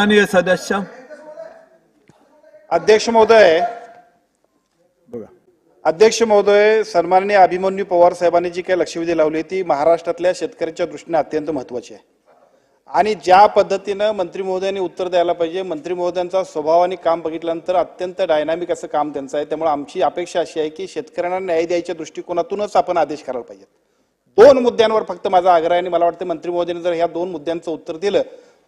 सन्माननीय सदस्य. अध्यक्ष महोदय. अध्यक्ष महोदय सन्माननीय अभिमन्यू पवार साहेबांनी जी काही लक्षवेधी लावली ती महाराष्ट्रातल्या शेतकऱ्यांच्या दृष्टीने अत्यंत महत्वाची आहे. आणि ज्या पद्धतीनं मंत्री महोदयांनी उत्तर द्यायला पाहिजे मंत्री महोदयांचा स्वभाव आणि काम बघितल्यानंतर अत्यंत डायनामिक असं काम त्यांचं आहे. त्यामुळे आमची अपेक्षा अशी आहे की शेतकऱ्यांना न्याय द्यायच्या दृष्टिकोनातूनच आपण आदेश करायला पाहिजे दोन मुद्द्यांवर फक्त माझा आग्रह आणि मला वाटतं मंत्री महोदयांनी जर ह्या दोन मुद्द्यांचं उत्तर दिलं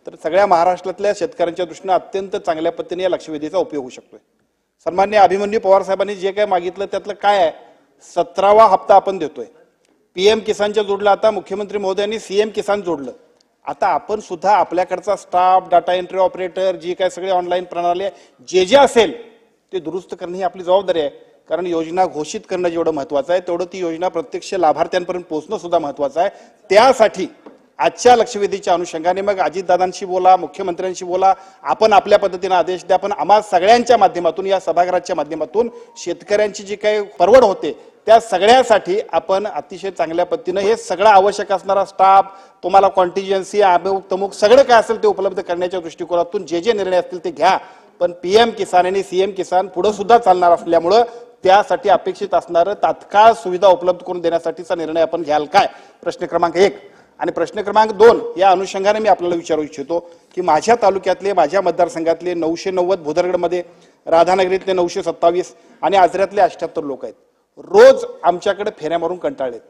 तर सगळ्या महाराष्ट्रातल्या शेतकऱ्यांच्या दृष्टीनं अत्यंत चांगल्या पद्धतीने या लक्षवेधीचा उपयोग होऊ शकतोय. सन्मान्य अभिमन्यू पवार साहेबांनी जे काय मागितलं त्यातलं काय आहे? सतरावा हप्ता आपण देतोय. पीएम किसानच्या जोडलं आता मुख्यमंत्री महोदयांनी सीएम किसान जोडलं. आता आपण सुद्धा आपल्याकडचा स्टाफ डाटा एंट्री ऑपरेटर जी काय सगळे ऑनलाईन प्रणाली आहे जे जे असेल ते दुरुस्त करणे ही आपली जबाबदारी आहे. कारण योजना घोषित करणं जेवढं महत्वाचं आहे तेवढं ती योजना प्रत्यक्ष लाभार्थ्यांपर्यंत पोहोचणं सुद्धा महत्वाचं आहे. त्यासाठी आजच्या लक्षवेधीच्या अनुषंगाने मग अजितदादांशी बोला मुख्यमंत्र्यांशी बोला आपण आपल्या पद्धतीने आदेश द्या पण आम्हा सगळ्यांच्या माध्यमातून या सभागृहाच्या माध्यमातून शेतकऱ्यांची जी काही परवड होते त्या सगळ्यासाठी आपण अतिशय चांगल्या पद्धतीनं हे सगळं आवश्यक असणारा स्टाफ तुम्हाला कॉन्टिजन्सी अमुक तमुक सगळं काय असेल ते उपलब्ध करण्याच्या दृष्टिकोनातून जे जे निर्णय असतील ते घ्या. पण पी एम किसान आणि सीएम किसान पुढे सुद्धा चालणार असल्यामुळं त्यासाठी अपेक्षित असणारं तात्काळ सुविधा उपलब्ध करून देण्यासाठीचा निर्णय आपण घ्याल काय? प्रश्न क्रमांक एक. आणि प्रश्न क्रमांक दोन या अनुषंगाने मी आपल्याला विचारू इच्छितो की माझ्या तालुक्यातले माझ्या मतदारसंघातले नऊशे नव्वद भुदरगडमध्ये राधानगरीतले नऊशे सत्तावीस आणि आजऱ्यातले अठ्याहत्तर लोक आहेत. रोज आमच्याकडे फेऱ्या मारून कंटाळलेत.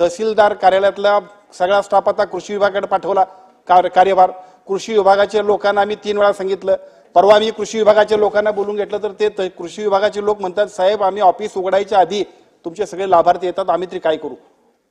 तहसीलदार कार्यालयातला सगळा स्टाफ आता कृषी विभागाकडे पाठवला कार- कार्यभार. कृषी विभागाच्या लोकांना आम्ही तीन वेळा सांगितलं. परवा मी कृषी विभागाच्या लोकांना बोलून घेतलं तर ते त- कृषी विभागाचे लोक म्हणतात साहेब आम्ही ऑफिस उघडायच्या आधी तुमचे सगळे लाभार्थी येतात आम्ही तरी काय करू?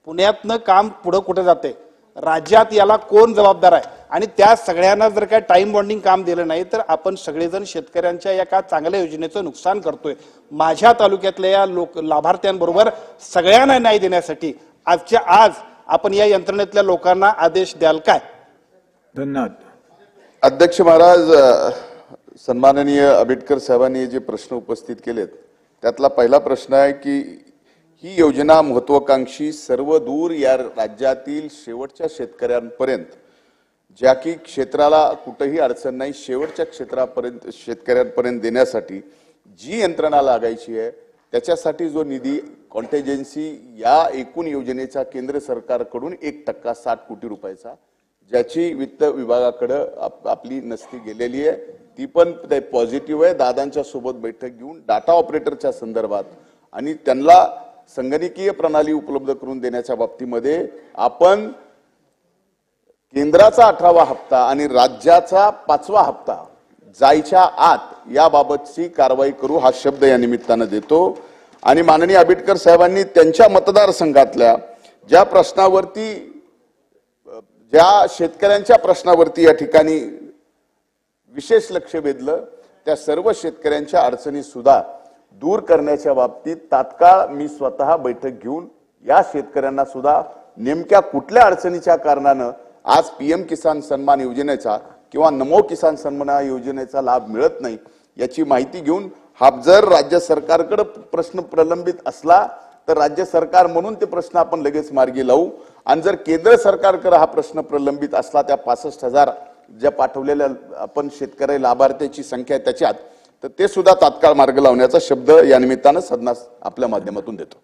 पुण्यातनं काम पुढं कुठं जाते राज्यात याला कोण जबाबदार आहे? आणि त्या सगळ्यांना जर काय टाइम बॉन्डिंग काम दिलं नाही तर आपण सगळेजण शेतकऱ्यांच्या या का चांगल्या योजनेचं नुकसान करतोय. माझ्या तालुक्यातल्या या लोक लाभार्थ्यांबरोबर सगळ्यांना न्याय देण्यासाठी आजच्या आज आपण या यंत्रणेतल्या लोकांना आदेश द्याल काय? धन्यवाद. अध्यक्ष महाराज सन्माननीय आंबेडकर साहेबांनी जे प्रश्न उपस्थित केलेत त्यातला पहिला प्रश्न आहे की ही योजना महत्वाकांक्षी सर्व दूर या राज्यातील शेवटच्या शेतकऱ्यांपर्यंत ज्या की क्षेत्राला कुठंही अडचण नाही शेवटच्या क्षेत्रापर्यंत शेतकऱ्यांपर्यंत देण्यासाठी जी यंत्रणा लागायची आहे त्याच्यासाठी जो निधी कॉन्टेजन्सी या एकूण योजनेचा केंद्र सरकारकडून एक टक्का साठ कोटी रुपयाचा ज्याची वित्त विभागाकडं आप- आपली नसती गेलेली आहे. ती पण पॉझिटिव्ह आहे. दादांच्या सोबत बैठक घेऊन डाटा ऑपरेटरच्या संदर्भात आणि त्यांना संगणकीय प्रणाली उपलब्ध करून देण्याच्या बाबतीमध्ये आपण केंद्राचा अठरावा हप्ता आणि राज्याचा पाचवा हप्ता जायच्या आत याबाबतची कारवाई करू हा शब्द या निमित्तानं देतो. आणि माननीय आंबेडकर साहेबांनी त्यांच्या मतदारसंघातल्या ज्या प्रश्नावरती ज्या शेतकऱ्यांच्या प्रश्नावरती या ठिकाणी विशेष लक्ष वेधलं त्या सर्व शेतकऱ्यांच्या अडचणी सुद्धा दूर करण्याच्या बाबतीत तात्काळ मी स्वतः बैठक घेऊन या शेतकऱ्यांना सुद्धा नेमक्या कुठल्या अडचणीच्या कारणानं आज पीएम किसान सन्मान योजनेचा किंवा नमो किसान सन्मान योजनेचा लाभ मिळत नाही याची माहिती घेऊन हा जर राज्य सरकारकडे प्रश्न प्रलंबित असला तर राज्य सरकार म्हणून ते प्रश्न आपण लगेच मार्गी लावू. आणि जर केंद्र सरकारकडे हा प्रश्न प्रलंबित असला त्या पासष्ट हजार ज्या पाठवलेल्या आपण शेतकरी लाभार्थ्याची संख्या त्याच्यात तर ते सुद्धा तात्काळ मार्ग लावण्याचा शब्द या निमित्तानं सदनास आपल्या माध्यमातून देतो.